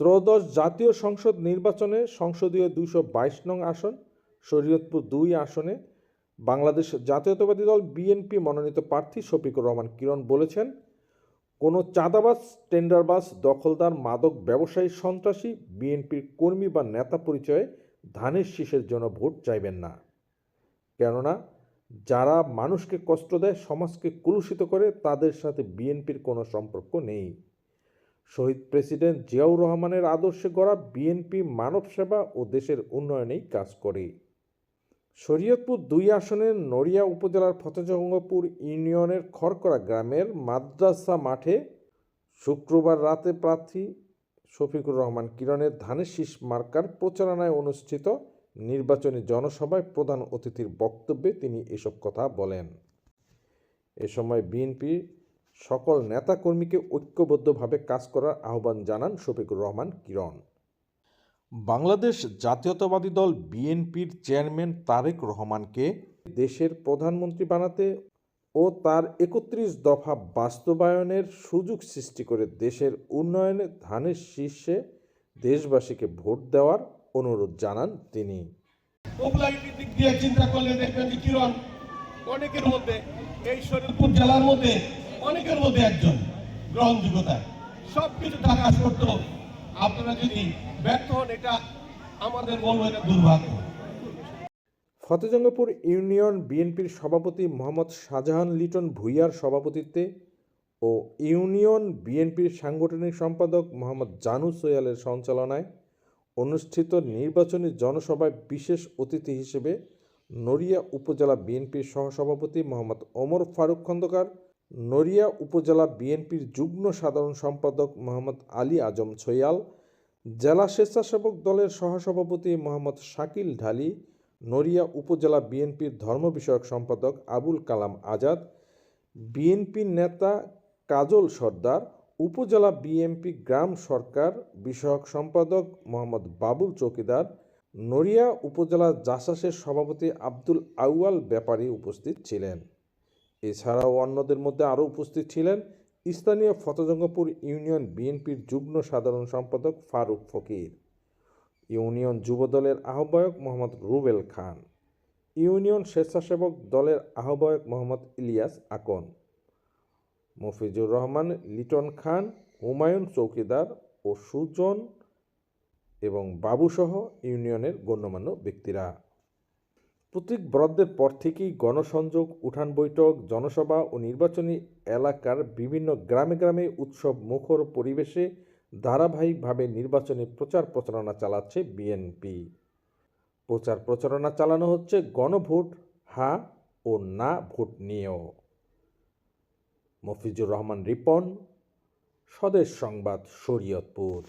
ত্রয়োদশ জাতীয় সংসদ নির্বাচনে সংসদীয় দুশো বাইশ নং আসন, শরীয়তপুর দুই আসনে বাংলাদেশ জাতীয়তাবাদী দল বিএনপি মনোনীত প্রার্থী শফিকুর রহমান কিরণ বলেছেন, কোনো চাঁদাবাজ, টেন্ডারবাজ, দখলদার, মাদক ব্যবসায়ী, সন্ত্রাসী, বিএনপির কর্মী বা নেতা পরিচয়ে ধানের শীষের জন্য ভোট চাইবেন না। কেননা, যারা মানুষকে কষ্ট দেয়, সমাজকে কলুষিত করে, তাদের সাথে বিএনপির কোনো সম্পর্ক নেই। শহীদ প্রেসিডেন্ট জিয়াউর রহমানের আদর্শে গড়া বিএনপি মানব সেবা ও দেশের উন্নয়নেই কাজ করে। শরীয়তপুর দুই আসনের নড়িয়া উপজেলার ফতেজঙ্গপুর ইউনিয়নের খড়কড়া গ্রামের মাদ্রাসা মাঠে শুক্রবার রাতে প্রার্থী শফিকুর রহমান কিরণের ধানের শীষ মার্কার প্রচারণায় অনুষ্ঠিত নির্বাচনী জনসভায় প্রধান অতিথির বক্তব্যে তিনি এসব কথা বলেন। এ সময় বিএনপি সকল নেতাকর্মীকে ঐক্যবদ্ধভাবে কাজ করার আহ্বান জানান শফিকুর রহমান কিরণ। বাংলাদেশ জাতীয়তাবাদী দল বিএনপির চেয়ারম্যান তারেক রহমানকে দেশের প্রধানমন্ত্রী বানাতে ও তার একত্রিশ দফা বাস্তবায়নের সুযোগ সৃষ্টি করে দেশের উন্নয়নে ধানের শীর্ষে দেশবাসীকে ভোট দেওয়ার অনুরোধ জানান তিনি। দিক দিয়ে চিন্তা করলে দেখবেন কিরণ অনেকের মধ্যে এই শরীরপুর জেলার মধ্যে অনেকের মধ্যে একজন গ্রহণযোগ্যতা। সব কিছু থাকা সত্ত্বেও আপনারা যদি ব্যর্থ হন, এটা আমাদের বলব এটা দুর্ভাগ্য। ফতেজঙ্গপুর ইউনিয়ন বিএনপির সভাপতি মোহাম্মদ শাহজাহান লিটন ভুইয়ার সভাপতিত্বে ও ইউনিয়ন বিএনপির সাংগঠনিক সম্পাদক মোহাম্মদ জানু সোয়ালের সঞ্চালনায় অনুষ্ঠিত নির্বাচনী জনসভায় বিশেষ অতিথি হিসেবে নড়িয়া উপজেলা বিএনপির সহসভাপতি মোহাম্মদ ওমর ফারুক খন্দকার নড়িয়া উপজেলা বিএনপির যুগ্ম সাধারণ সম্পাদক মোহাম্মদ আলী আজম ছৈয়াল, জেলা স্বেচ্ছাসেবক দলের সহসভাপতি মোহাম্মদ শাকিল ঢালি, নড়িয়া উপজেলা বিএনপির ধর্ম বিষয়ক সম্পাদক আবুল কালাম আজাদ, বিএনপি নেতা কাজল সর্দার, উপজেলা বিএনপি গ্রাম সরকার বিষয়ক সম্পাদক মোহাম্মদ বাবুল চৌকিদার, নড়িয়া উপজেলা জাসাসের সভাপতি আব্দুল আউয়াল ব্যাপারী উপস্থিত ছিলেন। এছাড়াও অন্যদের মধ্যে আরও উপস্থিত ছিলেন স্থানীয় ফতজঙ্গপুর ইউনিয়ন বিএনপির যুগ্ম সাধারণ সম্পাদক ফারুক ফকির, ইউনিয়ন যুবদলের আহ্বায়ক মোহাম্মদ রুবেল খান, ইউনিয়ন স্বেচ্ছাসেবক দলের আহ্বায়ক মোহাম্মদ ইলিয়াস আকন, মফিজুর রহমান, লিটন খান, হুমায়ুন চৌকিদার ও সুজন এবং বাবুসহ ইউনিয়নের গণ্যমান্য ব্যক্তিরা। প্রতীক বরাদ্দের পর থেকেই গণসংযোগ, উঠান বৈঠক, জনসভা ও নির্বাচনী এলাকার বিভিন্ন গ্রামে গ্রামে উৎসব মুখর পরিবেশে ধারাবাহিকভাবে নির্বাচনী প্রচার প্রচারণা চালাচ্ছে বিএনপি। প্রচার প্রচারণা চালানো হচ্ছে গণভোট, হা ও না ভোট নিয়েও। মফিজুর রহমান রিপন, স্বদেশ সংবাদ শরীয়তপুর।